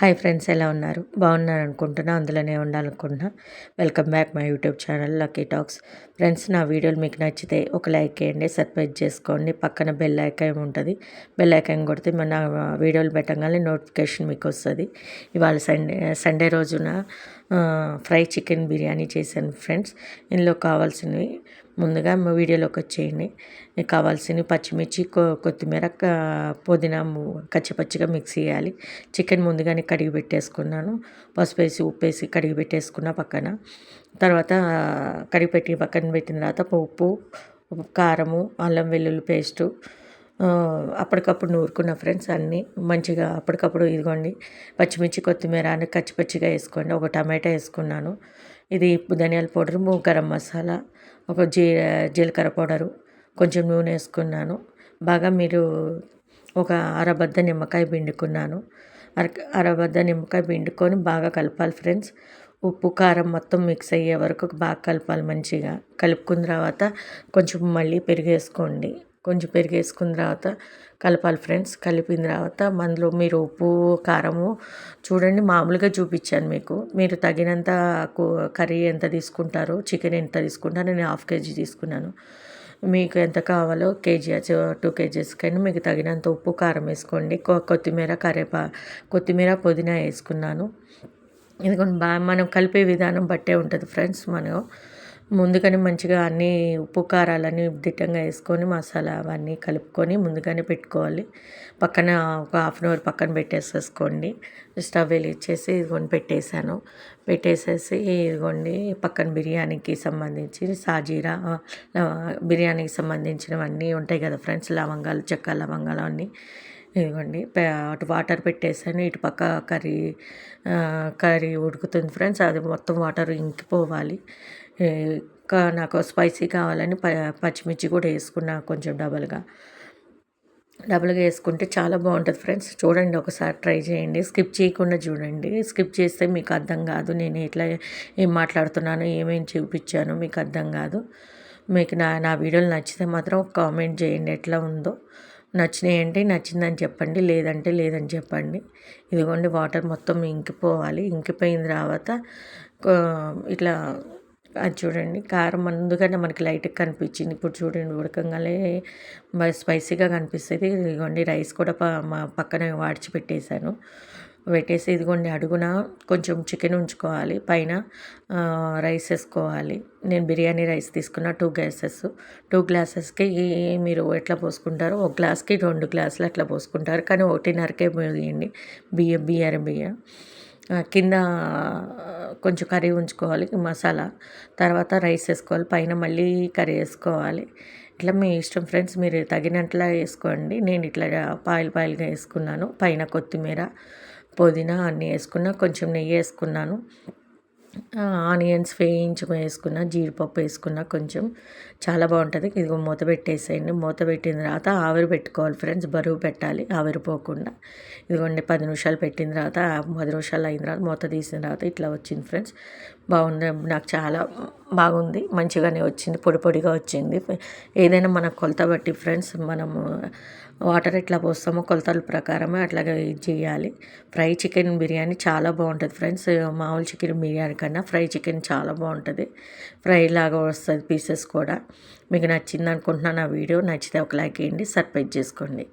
Hi friends ఎలా ఉన్నారు? బాగున్నారు అనుకుంటున్నా అందులోనే ఉండాలనుకుంటున్నా. Welcome back my YouTube channel lucky talks. Friends నా వీడియోలు మీకు నచ్చితే ఒక లైక్ వేయండి సబ్స్క్రైబ్ చేసుకోండి. పక్కన బెల్ ఐకాన్ ఉంటుంది. బెల్ ఐకాన్ కొడితే మన వీడియోలు పెట్టగానే నోటిఫికేషన్ మీకు వస్తుంది. ఇవాళ సండే సండే రోజున ఫ్రై చికెన్ బిర్యానీ చేశాను ఫ్రెండ్స్. ఇందులో కావాల్సినవి ముందుగా వీడియోలోకి వచ్చేయండి. కావాల్సిన పచ్చిమిర్చి కొత్తిమీర పుదీనా కచ్చిపచ్చిగా మిక్స్ చేయాలి. చికెన్ ముందుగానే కడిగి పెట్టేసుకున్నాను. పసుపు వేసి ఉప్పు వేసి కడిగి పెట్టేసుకున్న పక్కన. తర్వాత కడిగి పెట్టి పక్కన పెట్టిన తర్వాత ఉప్పు కారము అల్లం వెల్లుల్లి పేస్టు అప్పటికప్పుడు నూరుకున్న ఫ్రెండ్స్ అన్నీ మంచిగా అప్పటికప్పుడు ఇదిగోండి. పచ్చిమిర్చి కొత్తిమీర అని కచ్చిపచ్చిగా వేసుకోండి. ఒక టమాటా వేసుకున్నాను. ఇది ధనియాల పౌడరు గరం మసాలా ఒక జీ జీలకర్ర పౌడరు కొంచెం నూనె వేసుకున్నాను. బాగా మీరు ఒక అరబద్ద నిమ్మకాయ పిండుకున్నాను. అర అరబద్ద నిమ్మకాయ పిండుకొని బాగా కలపాలి ఫ్రెండ్స్. ఉప్పు కారం మొత్తం మిక్స్ అయ్యే వరకు బాగా కలపాలి మంచిగా. కలుపుకున్న తర్వాత కొంచెం మళ్ళీ పెరిగేసుకోండి. కొంచెం పెరిగేసుకున్న తర్వాత కలపాలి ఫ్రెండ్స్. కలిపిన తర్వాత మందులో మీరు ఉప్పు కారము చూడండి మామూలుగా చూపించాను మీకు. మీరు తగినంత కర్రీ ఎంత తీసుకుంటారో చికెన్ ఎంత తీసుకుంటారో నేను హాఫ్ కేజీ తీసుకున్నాను. మీకు ఎంత కావాలో కేజీ టూ కేజీస్ కానీ మీకు తగినంత ఉప్పు కారం వేసుకోండి. కొత్తిమీర కరేపా కొత్తిమీర పుదీనా వేసుకున్నాను. ఎందుకంటే బాగా మనం కలిపే విధానం బట్టే ఉంటుంది ఫ్రెండ్స్ మనం ముందుగానే మంచిగా అన్నీ ఉప్పు కారాలన్నీ దిట్టంగా వేసుకొని మసాలా అవన్నీ కలుపుకొని ముందుగానే పెట్టుకోవాలి. పక్కన ఒక హాఫ్ అన్ అవర్ పక్కన పెట్టేసేసుకోండి. స్టవ్ ఇచ్చేసి ఇదిగోండి పెట్టేశాను. పెట్టేసేసి ఇదిగోండి పక్కన బిర్యానీకి సంబంధించి సాజీరా బిర్యానీకి సంబంధించినవన్నీ ఉంటాయి కదా ఫ్రెండ్స్ లవంగాలు చెక్క లవంగాలు అన్నీ. ఇదిగోండి అటు వాటర్ పెట్టేసాను ఇటు పక్క కర్రీ కర్రీ ఉడుకుతుంది ఫ్రెండ్స్ అది మొత్తం వాటర్ ఇంకిపోవాలి. నాకు స్పైసీ కావాలని ప పచ్చిమిర్చి కూడా వేసుకున్నా కొంచెం డబల్గా. డబుల్గా వేసుకుంటే చాలా బాగుంటుంది ఫ్రెండ్స్. చూడండి ఒకసారి ట్రై చేయండి. స్కిప్ చేయకుండా చూడండి. స్కిప్ చేస్తే మీకు అర్థం కాదు నేను ఎట్లా ఏం మాట్లాడుతున్నాను ఏమేమి చూపించాను మీకు అర్థం కాదు. మీకు నా నా వీడియోలు నచ్చితే మాత్రం కామెంట్ చేయండి ఎట్లా ఉందో. నచ్చినాయంటే నచ్చిందని చెప్పండి లేదంటే లేదని చెప్పండి. ఇదిగోండి వాటర్ మొత్తం ఇంకిపోవాలి. ఇంకిపోయిన తర్వాత ఇట్లా అది చూడండి. కారం ముందుగానే మనకి లైట్గా కనిపించింది. ఇప్పుడు చూడండి ఉడకంగానే స్పైసీగా కనిపిస్తుంది. ఇదిగోండి రైస్ కూడా మా పక్కన వాడిచి పెట్టేశాను. పెట్టేసి ఇదిగోండి అడుగున కొంచెం చికెన్ ఉంచుకోవాలి. పైన రైస్ వేసుకోవాలి. నేను బిర్యానీ రైస్ తీసుకున్న టూ గ్లాసెస్. టూ గ్లాసెస్కి మీరు ఎట్లా పోసుకుంటారో ఒక గ్లాస్కి రెండు గ్లాసులు అట్లా పోసుకుంటారు. కానీ ఒకటిన్నరకే పోయండి. బియ్యం బియ్యం బియ్యం. కింద కొంచెం కర్రీ ఉంచుకోవాలి మసాలా. తర్వాత రైస్ వేసుకోవాలి పైన మళ్ళీ కర్రీ వేసుకోవాలి. ఇట్లా మీ ఇష్టం ఫ్రెండ్స్ మీరు తగినట్లా వేసుకోండి. నేను ఇట్లా పాయిల్ పాయిల్గా వేసుకున్నాను. పైన కొత్తిమీర పుదీనా అన్నీ వేసుకున్నా కొంచెం నెయ్యి వేసుకున్నాను. ఆనియన్స్ వేయించి వేసుకున్న జీడిపప్పు వేసుకున్న కొంచెం. చాలా బాగుంటుంది. ఇది మూత పెట్టేసేయండి. మూత పెట్టిన తర్వాత ఆవిరి పెట్టుకోవాలి ఫ్రెండ్స్. బరువు పెట్టాలి. ఆవిరిపోకుండా ఇదిగోండి పది నిమిషాలు పెట్టిన తర్వాత పది నిమిషాలు అయిన తర్వాత మూత తీసిన తర్వాత ఇట్లా వచ్చింది ఫ్రెండ్స్. బాగుంది. నాకు చాలా బాగుంది. మంచిగానే వచ్చింది. పొడి పొడిగా వచ్చింది. ఏదైనా మన కొలత బట్టి ఫ్రెండ్స్ మనము వాటర్ ఎట్లా పోస్తామో కొలతల ప్రకారమే అట్లాగే ఇది చేయాలి. ఫ్రై చికెన్ బిర్యానీ చాలా బాగుంటుంది ఫ్రెండ్స్. మామూలు చికెన్ బిర్యానీ కన్నా ఫ్రై చికెన్ చాలా బాగుంటుంది. ఫ్రై లాగా వస్తుంది పీసెస్ కూడా. మీకు నచ్చింది అనుకుంటున్నాను ఆ వీడియో. నచ్చితే ఒక లైక్ వేయండి సర్ప్రైజ్ చేసుకోండి.